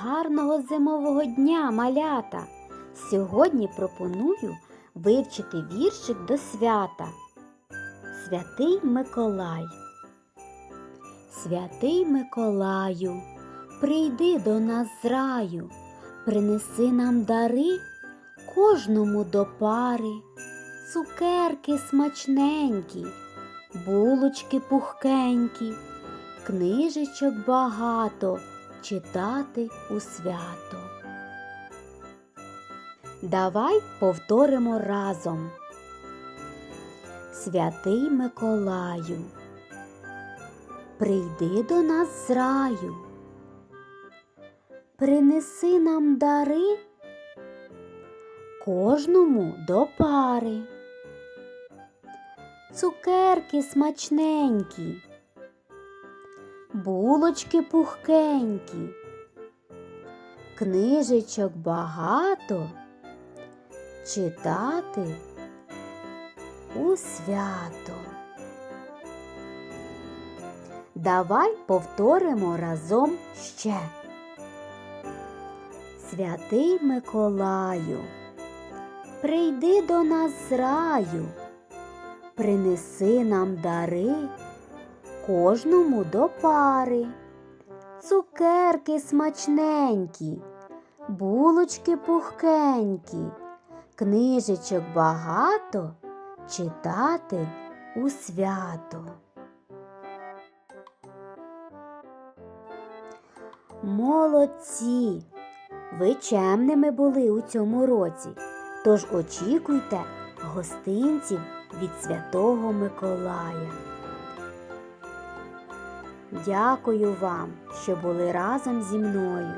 Гарного зимового дня, малята! Сьогодні пропоную вивчити віршик до свята. Святий Миколай. Святий Миколаю, прийди до нас з раю, принеси нам дари кожному до пари, цукерки смачненькі, булочки пухкенькі, книжечок багато читати у свято. Давай повторимо разом. Святий Миколаю, прийди до нас з раю, принеси нам дари кожному до пари. Цукерки смачненькі, булочки пухкенькі, книжечок багато читати у свято. Давай повторимо разом ще. Святий Миколаю, прийди до нас з раю, принеси нам дари кожному до пари, цукерки смачненькі, булочки пухкенькі, книжечок багато читати у свято. Молодці! Ви чемними були у цьому році, тож очікуйте гостинців від Святого Миколая. Дякую вам, що були разом зі мною.